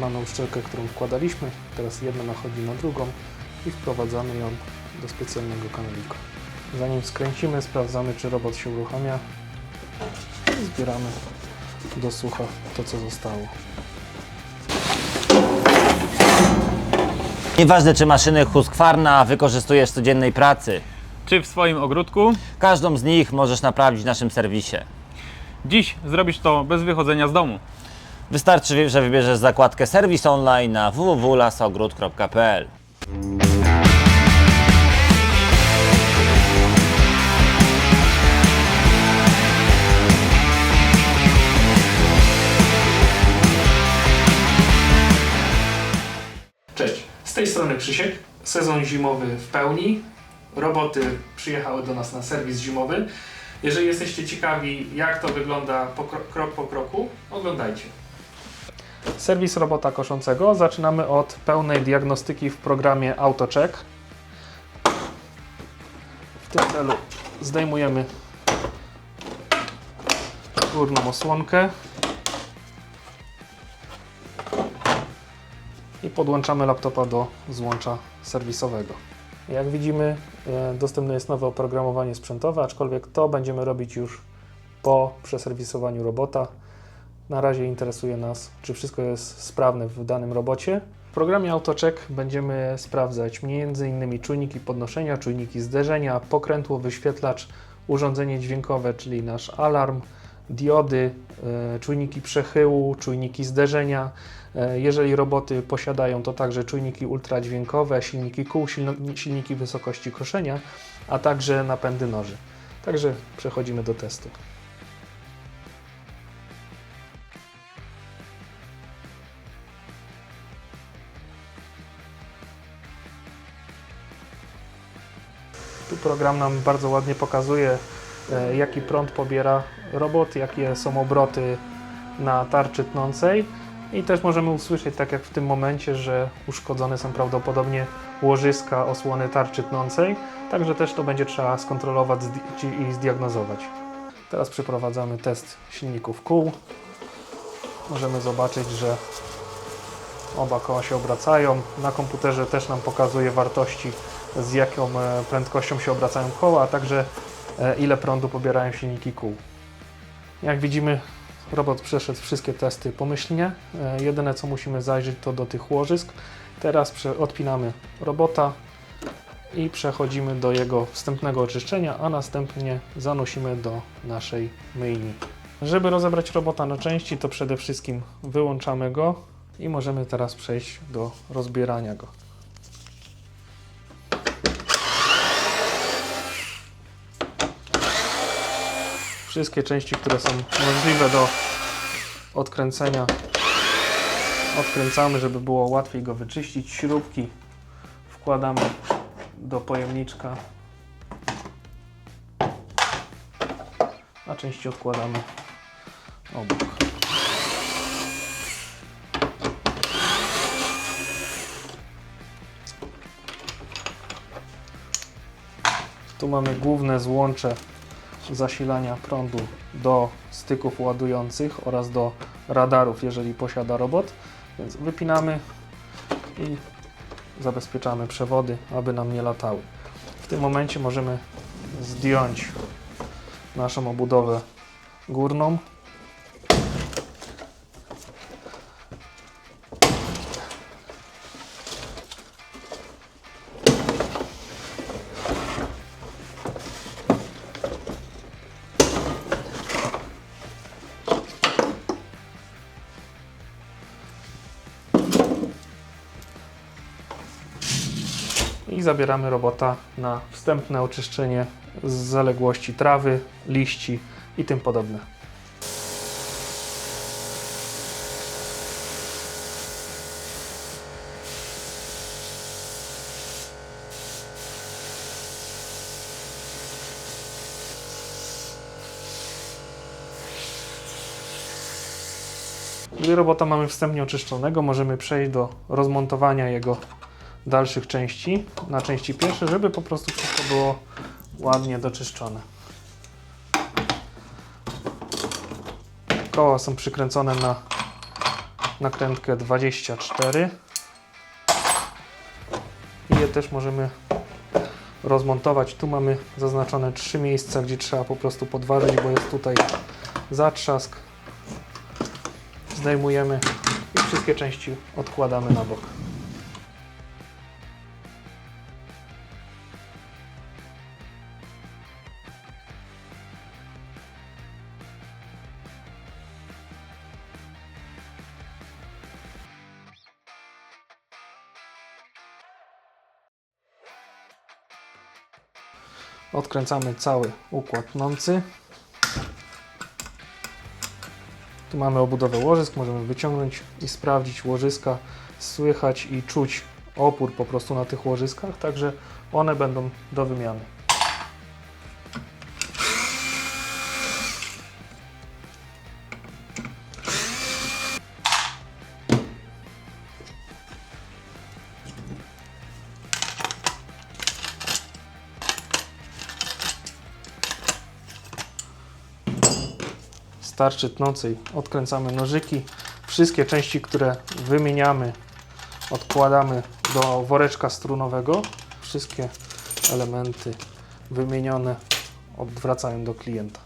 Mamy uszczelkę, którą wkładaliśmy. Teraz jedna nachodzi na drugą i wprowadzamy ją do specjalnego kanalika. Zanim skręcimy, sprawdzamy, czy robot się uruchamia i zbieramy do sucha to, co zostało. Nieważne czy maszyny Husqvarna wykorzystujesz w codziennej pracy. czy w swoim ogródku. Każdą z nich możesz naprawić w naszym serwisie. Dziś zrobisz to bez wychodzenia z domu. Wystarczy, że wybierzesz zakładkę serwis online na www.lasogród.pl Cześć, z tej strony Krzysiek. Sezon zimowy w pełni. Roboty przyjechały do nas na serwis zimowy. Jeżeli jesteście ciekawi, jak to wygląda po kro- krok po kroku, oglądajcie. Serwis robota koszącego. Zaczynamy od pełnej diagnostyki w programie AutoCheck. W tym celu zdejmujemy górną osłonkę i podłączamy laptopa do złącza serwisowego. Jak widzimy, e, dostępne jest nowe oprogramowanie sprzętowe, aczkolwiek to będziemy robić już po przeserwisowaniu robota. Na razie interesuje nas, czy wszystko jest sprawne w danym robocie. W programie AutoCheck będziemy sprawdzać m.in. czujniki podnoszenia, czujniki zderzenia, pokrętło, wyświetlacz, urządzenie dźwiękowe, czyli nasz alarm, diody, e, czujniki przechyłu, czujniki zderzenia. E, Jeżeli roboty posiadają to także czujniki ultradźwiękowe, silniki kół, silniki wysokości koszenia, a także napędy noży. Także przechodzimy do testu. Program nam bardzo ładnie pokazuje, e, jaki prąd pobiera robot, jakie są obroty na tarczy tnącej. I też możemy usłyszeć, tak jak w tym momencie, że uszkodzone są prawdopodobnie łożyska osłony tarczy tnącej. Także też to będzie trzeba skontrolować i zdiagnozować. Teraz przeprowadzamy test silników kół. Możemy zobaczyć, że oba koła się obracają. Na komputerze też nam pokazuje wartości, z jaką e, prędkością się obracają koła, a także e, ile prądu pobierają silniki kół. Jak widzimy, robot przeszedł wszystkie testy pomyślnie. E, Jedyne co musimy zajrzeć to do tych łożysk. Teraz odpinamy robota i przechodzimy do jego wstępnego oczyszczenia, a następnie zanosimy do naszej myjni. Żeby rozebrać robota na części, to przede wszystkim wyłączamy go i możemy teraz przejść do rozbierania go. Wszystkie części, które są możliwe do odkręcenia, odkręcamy, żeby było łatwiej go wyczyścić. Śrubki wkładamy do pojemniczka, a części odkładamy obok. Tu mamy główne złącze zasilania prądu do styków ładujących oraz do radarów, jeżeli posiada robot. Więc wypinamy i zabezpieczamy przewody, aby nam nie latały. W tym momencie możemy zdjąć naszą obudowę górną. Zabieramy robota na wstępne oczyszczenie z zaległości trawy, liści i tym podobne. Gdy robota mamy wstępnie oczyszczonego, możemy przejść do rozmontowania jego dalszych części na części pierwsze, żeby po prostu wszystko było ładnie doczyszczone. Koła są przykręcone na nakrętkę 24 i je też możemy rozmontować. Tu mamy zaznaczone trzy miejsca, gdzie trzeba po prostu podważyć, bo jest tutaj zatrzask. Zdejmujemy i wszystkie części odkładamy na bok. Odkręcamy cały układ nący. Tu mamy obudowę łożysk, możemy wyciągnąć i sprawdzić łożyska. Słychać i czuć opór po prostu na tych łożyskach, także one będą do wymiany. Z tarczy tnącej odkręcamy nożyki. Wszystkie części, które wymieniamy, odkładamy do woreczka strunowego. Wszystkie elementy wymienione odwracają do klienta.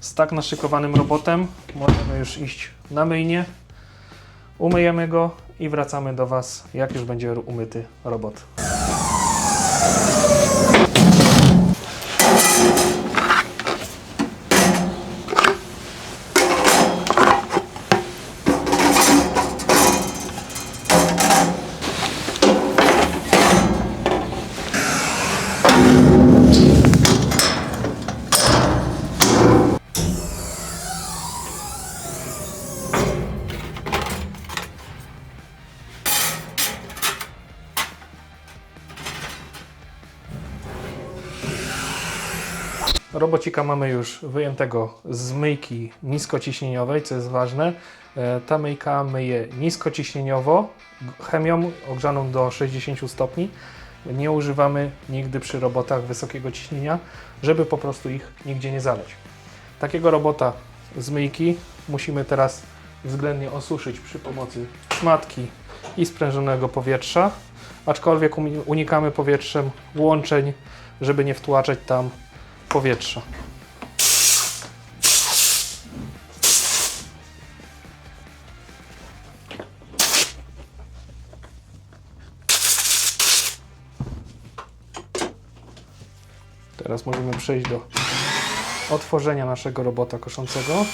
Z tak naszykowanym robotem możemy już iść na myjnię, umyjemy go i wracamy do Was, jak już będzie umyty robot. Robocika mamy już wyjętego z myjki niskociśnieniowej, co jest ważne. E, Ta myjka myje niskociśnieniowo, chemią ogrzaną do 60 stopni. Nie używamy nigdy przy robotach wysokiego ciśnienia, żeby po prostu ich nigdzie nie zaleć. Takiego robota z myjki musimy teraz względnie osuszyć przy pomocy szmatki i sprężonego powietrza, aczkolwiek unikamy powietrzem łączeń, żeby nie wtłaczać tam powietrza. Teraz możemy przejść do otworzenia naszego robota koszącego.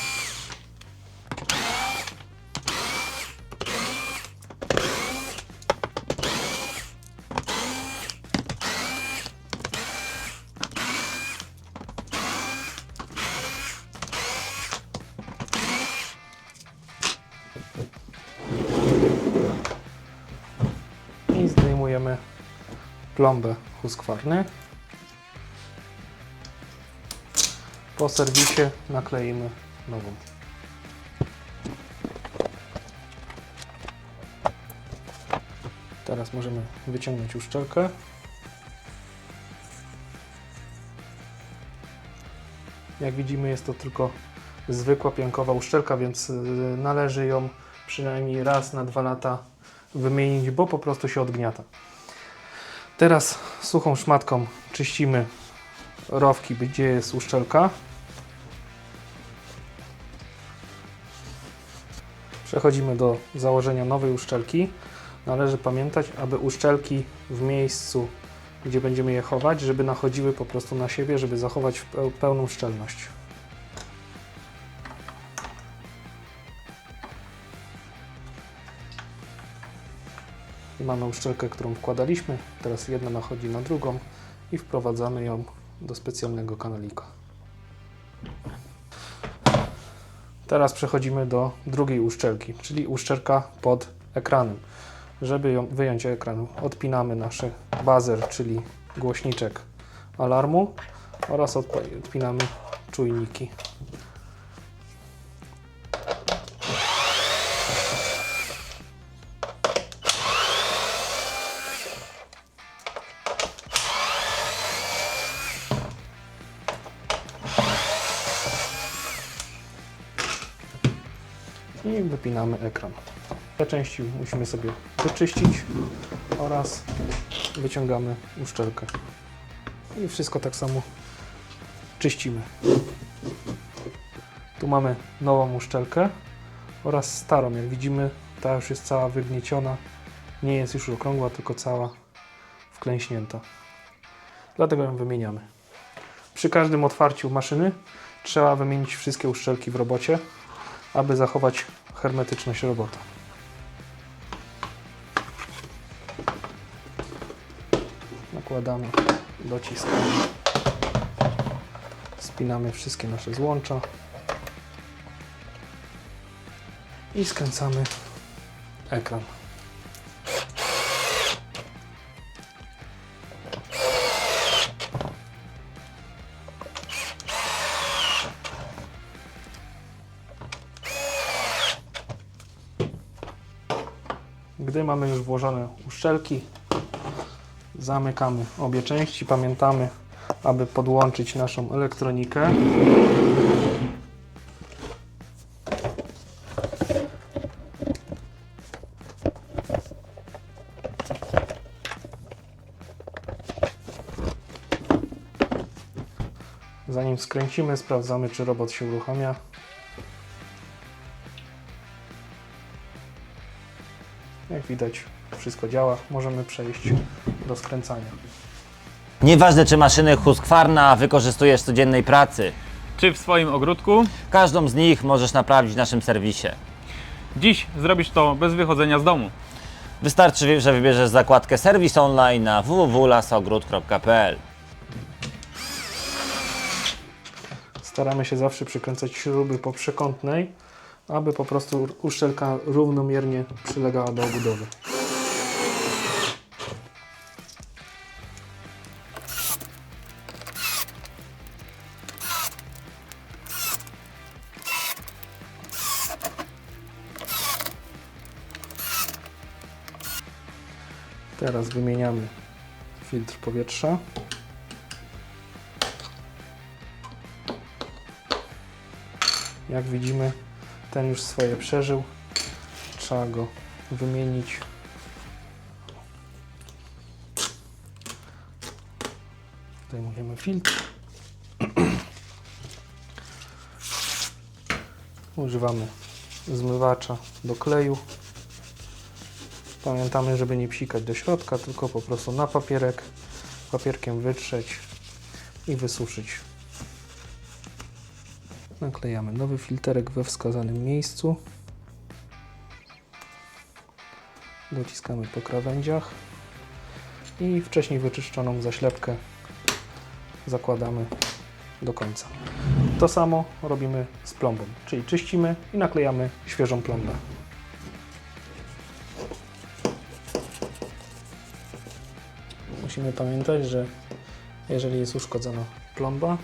I zdejmujemy plombę huskwarny. Po serwisie nakleimy nową. Teraz możemy wyciągnąć uszczelkę. Jak widzimy jest to tylko zwykła piankowa uszczelka, więc y, należy ją przynajmniej raz na dwa lata wymienić, bo po prostu się odgniata. Teraz suchą szmatką czyścimy rowki, gdzie jest uszczelka. Przechodzimy do założenia nowej uszczelki. Należy pamiętać, aby uszczelki w miejscu, gdzie będziemy je chować, żeby nachodziły po prostu na siebie, żeby zachować peł- pełną szczelność. Mamy uszczelkę, którą wkładaliśmy. Teraz jedna nachodzi na drugą i wprowadzamy ją do specjalnego kanalika. Teraz przechodzimy do drugiej uszczelki, czyli uszczelka pod ekranem. Żeby ją wyjąć ekran, odpinamy nasz bazer, czyli głośniczek alarmu oraz odpinamy czujniki. I wypinamy ekran. Te części musimy sobie wyczyścić oraz wyciągamy uszczelkę. I wszystko tak samo czyścimy. Tu mamy nową uszczelkę oraz starą. Jak widzimy, ta już jest cała wygnieciona. Nie jest już okrągła, tylko cała wklęśnięta. Dlatego ją wymieniamy. Przy każdym otwarciu maszyny trzeba wymienić wszystkie uszczelki w robocie, aby zachować hermetyczność robota. Nakładamy, dociskamy, spinamy wszystkie nasze złącza i skręcamy ekran. Gdy mamy już włożone uszczelki, zamykamy obie części. Pamiętamy, aby podłączyć naszą elektronikę. Zanim skręcimy, sprawdzamy, czy robot się uruchamia. Jak widać, wszystko działa. Możemy przejść do skręcania. Nieważne czy maszyny Husqvarna wykorzystujesz w codziennej pracy, Czy w swoim ogródku? każdą z nich możesz naprawić w naszym serwisie. Dziś zrobisz to bez wychodzenia z domu. Wystarczy, że wybierzesz zakładkę serwis online na www.lasogród.pl Staramy się zawsze przykręcać śruby po przekątnej, aby po prostu uszczelka równomiernie przylegała do obudowy. Teraz wymieniamy filtr powietrza. Jak widzimy, ten już swoje przeżył. Trzeba go wymienić. Zdejmujemy filtr. Używamy zmywacza do kleju. Pamiętamy, żeby nie psikać do środka, tylko po prostu na papierek, papierkiem wytrzeć i wysuszyć. Naklejamy nowy filterek we wskazanym miejscu. Dociskamy po krawędziach i wcześniej wyczyszczoną zaślepkę zakładamy do końca. To samo robimy z plombą, czyli czyścimy i naklejamy świeżą plombę. Musimy pamiętać, że jeżeli jest uszkodzona plomba,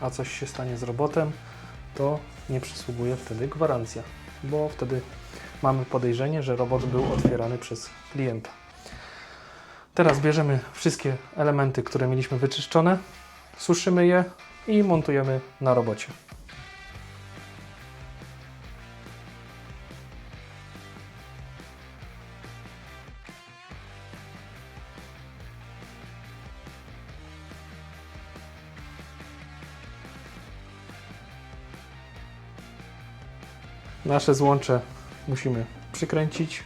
a coś się stanie z robotem, to nie przysługuje wtedy gwarancja, bo wtedy mamy podejrzenie, że robot był otwierany przez klienta. Teraz bierzemy wszystkie elementy, które mieliśmy wyczyszczone, suszymy je i montujemy na robocie. Nasze złącze musimy przykręcić,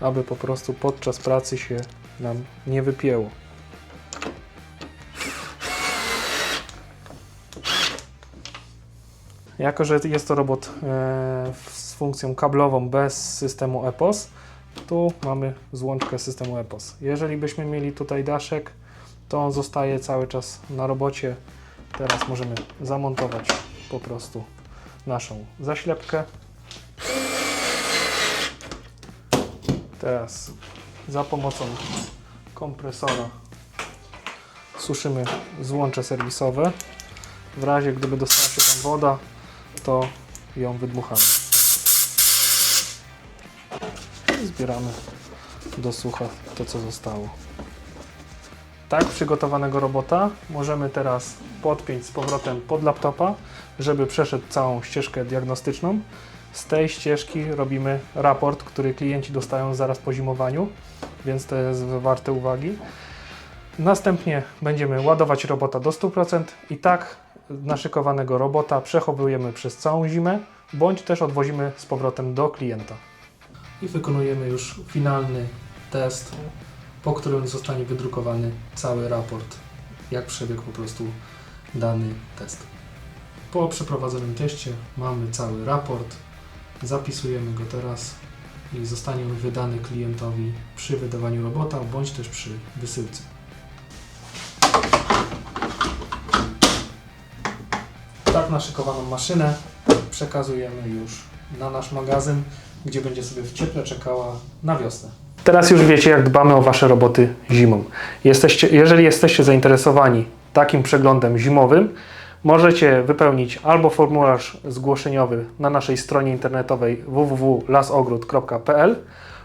aby po prostu podczas pracy się nam nie wypięło. Jako, że jest to robot e, z funkcją kablową bez systemu EPOS, tu mamy złączkę systemu EPOS. Jeżeli byśmy mieli tutaj daszek, to on zostaje cały czas na robocie. Teraz możemy zamontować po prostu naszą zaślepkę. Teraz za pomocą kompresora suszymy złącze serwisowe. W razie gdyby dostała się tam woda, to ją wydmuchamy. I zbieramy do sucha to, co zostało. Tak przygotowanego robota możemy teraz podpiąć z powrotem pod laptopa, żeby przeszedł całą ścieżkę diagnostyczną Z tej ścieżki robimy raport, który klienci dostają zaraz po zimowaniu, więc to jest warte uwagi. Następnie będziemy ładować robota do 100% i tak naszykowanego robota przechowujemy przez całą zimę, bądź też odwozimy z powrotem do klienta. I wykonujemy już finalny test, po którym zostanie wydrukowany cały raport, jak przebiegł po prostu dany test. Po przeprowadzonym teście mamy cały raport, zapisujemy go teraz i zostanie on wydany klientowi przy wydawaniu robota bądź też przy wysyłce. Tak naszykowaną maszynę przekazujemy już na nasz magazyn, gdzie będzie sobie w cieple czekała na wiosnę. Teraz już wiecie, jak dbamy o Wasze roboty zimą. Jesteście, jeżeli jesteście zainteresowani takim przeglądem zimowym, możecie wypełnić albo formularz zgłoszeniowy na naszej stronie internetowej www.lasogród.pl,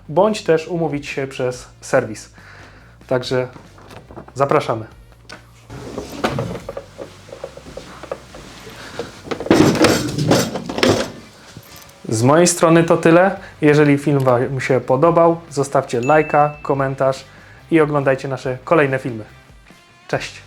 bądź też umówić się przez serwis. Także zapraszamy. Z mojej strony to tyle. Jeżeli film Wam się podobał, zostawcie lajka, komentarz i oglądajcie nasze kolejne filmy. Cześć!